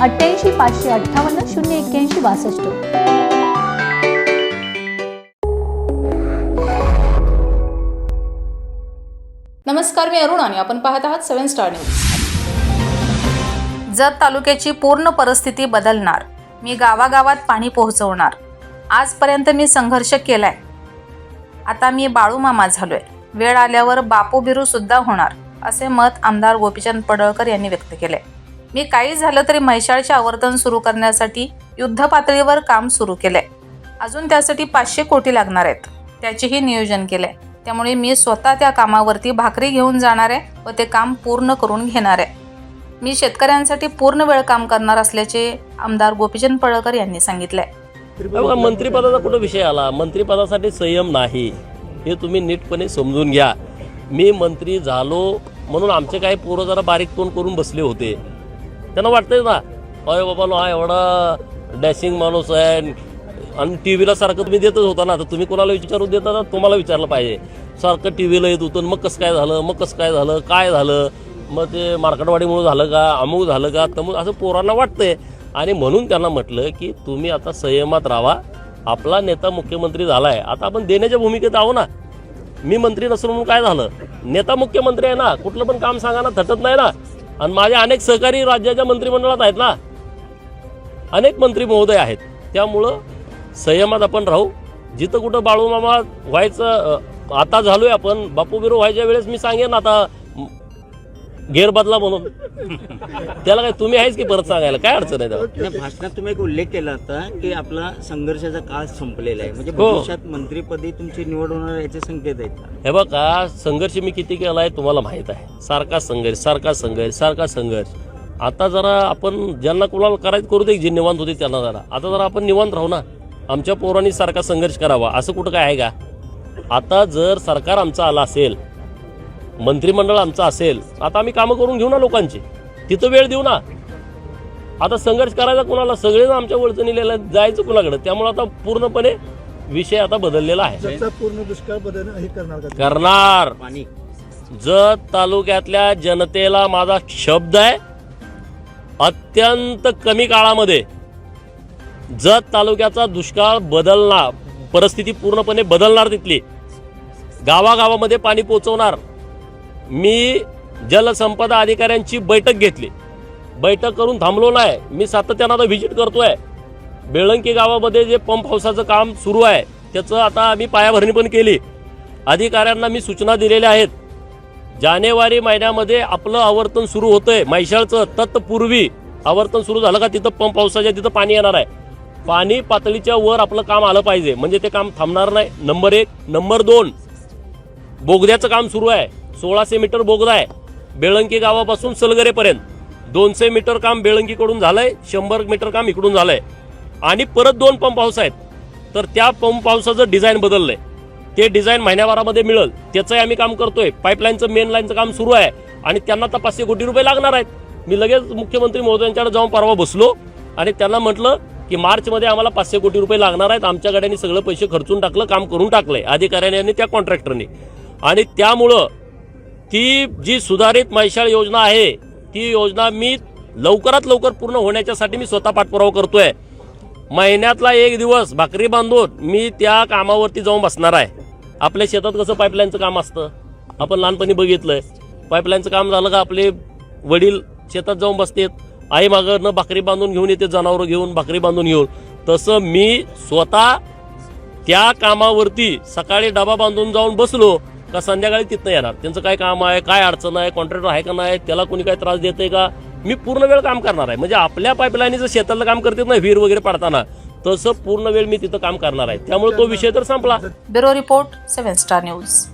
अठ्ठ्याऐंशी पाचशे अठ्ठावन्न शून्य एक्क्याऐंशी बासष्ट. नमस्कार मी अरुण आणि आपण पाहत आहात सेव्हन स्टार न्यूज. जत तालुक्याची पूर्ण परिस्थिती बदलणार. मी गावागावात पाणी पोहोचवणार. आजपर्यंत मी संघर्ष केलाय. आता मी बाळूमामा झालोय. वेळ आल्यावर बापू बिरू सुद्धा होणार असे मत आमदार गोपीचंद पडळकर यांनी व्यक्त केले मी काही झालं तरी म्हैशाळचे आवर्तन सुरू करण्यासाठी युद्ध पातळीवर काम सुरू केलंय. अजून त्यासाठी पाचशे कोटी लागणार आहेत. त्याचेही नियोजन केलंय. त्यामुळे मी स्वतः त्या कामावरती भाकरी घेऊन जाणार आहे व ते काम पूर्ण करून घेणार आहे. मी शेतकऱ्यांसाठी पूर्ण वेळ काम करणार असल्याचे आमदार गोपीचंद पळकर यांनी सांगितलंय. हे मंत्रिपदाचा कुठं विषय आला? मंत्रिपदासाठी संयम नाही. हे तुम्ही नीटपणे समजून घ्या. मी मंत्री झालो म्हणून आमचे काही पोरं जरा बारीक तोंड करून बसले होते. त्यांना वाटतंय ना अय बाबा हा एवढा डॅशिंग माणूस आहे आणि टी व्हीला सारखं तुम्ही देतच होता ना तर तुम्ही कोणाला विचारू देता ना तुम्हाला विचारलं पाहिजे. सारखं टी व्हीला येत होतं मग कसं काय झालं मग कसं काय झालं काय झालं मग ते मार्केटवाडीमुळे झालं का अमुक झालं का तमुक असं पोरांना वाटतंय. आणि म्हणून त्यांना म्हटलं की तुम्ही आता संयमात राहा. आपला नेता मुख्यमंत्री झाला आहे आता आपण देण्याच्या भूमिकेत आहो ना. मी मंत्री नसून म्हणून काय झालं? नेता मुख्यमंत्री आहे ना. कुठलं पण काम सांगा ना थटत नाही ना. आणि माझे अनेक सहकारी राज्याच्या मंत्रिमंडळात आहेत ना. अनेक मंत्री महोदय आहेत. त्यामुळं संयमात आपण राहू. जिथं कुठं बाळूमामा व्हायचं आता झालोय आपण बापू बिरू व्हायच्या वेळेस मी सांगेन आता. घेर बदला म्हणून. त्याला काय तुम्ही आहेच की परत सांगायला? काय अडचण आहे त्याला? त्या भाषणात तुम्ही एक उल्लेख केला होता की आपला संघर्षाचा काळ संपलेला आहे. म्हणजे हो. भविष्यात मंत्रीपदी तुमची निवड होणार याचे संकेत आहेत का? हे बघा संघर्ष मी किती केलाय तुम्हाला माहीत आहे. सारखा संघर्ष सारखा संघर्ष सारखा संघर्ष. आता जरा आपण ज्यांना कोणाला करायचं करू दे जे निवांत होते त्यांना जरा. आता जरा आपण निवांत राहू ना. आमच्या पोरांनी सारखा संघर्ष करावा. असं कुठं काय आहे का? आता जर सरकार आमचं आलं असेल मंत्रिमंडळ आमचं असेल आता आम्ही कामं करून घेऊ ना लोकांची. तिथं वेळ देऊ ना. आता संघर्ष करायचा कुणाला सगळेच आमच्या वळचणीला जायचं कुणाकडे? त्यामुळे आता पूर्णपणे विषय आता बदललेला आहे. त्याचा पूर्ण दुष्काळ बदल हे करणार का? करणार. पाणी. जत तालुक्यातल्या जनतेला माझा शब्द आहे अत्यंत कमी काळामध्ये जत तालुक्याचा दुष्काळ बदलणार परिस्थिती पूर्णपणे बदलणार तिथली. गावागावामध्ये पाणी पोचवणार. मी जलसंपदा अधिकाऱ्यांची बैठक घेतली. बैठक करून थांबलो नाही. मी सातत्यानं आता व्हिजिट करतोय. बेळंकी गावामध्ये जे पंप हाऊसाचं काम सुरू आहे त्याचं आता आम्ही पायाभरणी पण केली. अधिकाऱ्यांना मी सूचना दिलेल्या आहेत. जानेवारी महिन्यामध्ये आपलं आवर्तन सुरू होतंय. मैशाळचं तत्पूर्वी आवर्तन सुरू झालं का तिथं पंप पावसाच्या तिथं पाणी येणार आहे. पाणी पातळीच्या वर आपलं काम आलं पाहिजे. म्हणजे ते काम थांबणार नाही. नंबर एक. नंबर दोन. बोगद्याचं काम सुरू आहे. सोळाशे मीटर बोगदा आहे. बेळंकी गावापासून सलगरेपर्यंत. दोनशे मीटर काम बेळंकीकडून झालंय शंभर मीटर काम इकडून झालंय. आणि परत दोन पंप हाऊस आहेत. तर त्या पंप हाऊसाचं डिझाईन बदललंय. ते डिझाईन महिन्याभरामध्ये मिळेल. त्याचंही आम्ही काम करतोय. पाईपलाईनचं मेन लाईनचं काम सुरू आहे. आणि त्यांना आता पाचशे कोटी रुपये लागणार आहेत. मी लगेच मुख्यमंत्री महोदयांच्याकडे जाऊन परवा बसलो. आणि त्यांना म्हटलं की मार्चमध्ये आम्हाला पाचशे कोटी रुपये लागणार आहेत. आमच्या गाड्यांनी सगळं पैसे खर्चून टाकलं काम करून टाकलंय. अधिकाऱ्याने आणि त्या कॉन्ट्रॅक्टरने. आणि त्यामुळं ती जी सुधारित मैशाळ योजना आहे ती योजना मी लवकरात लवकर पूर्ण होण्याच्यासाठी मी स्वतः पाठपुरावा करतोय. महिन्यातला एक दिवस भाकरी बांधून मी त्या कामावरती जाऊन बसणार आहे. आपल्या शेतात कसं पाईपलाईनचं काम असतं? आपण लहानपणी बघितलंय. पाईपलाईनचं काम झालं का आपले वडील शेतात जाऊन बसतात. आई मागं भाकरी बांधून घेऊन येते जनावरं घेऊन भाकरी बांधून घेऊन तसं मी स्वतः त्या कामावरती सकाळी डबा बांधून जाऊन बसलो. का संध्याकाळी तिथनं येणार? त्यांचं काय काम आहे काय अडचण आहे कॉन्ट्रॅक्टर आहे का नाही त्याला कोणी काय त्रास देते का? मी पूर्ण वेळ काम करणार आहे. म्हणजे आपल्या पाईपलाईनीचं शेतातलं काम करतात ना विहीर वगैरे पडताना तसं पूर्ण वेळ मी तिथं काम करणार आहे. त्यामुळे तो विषय तर संपला. Bureau report seven star news.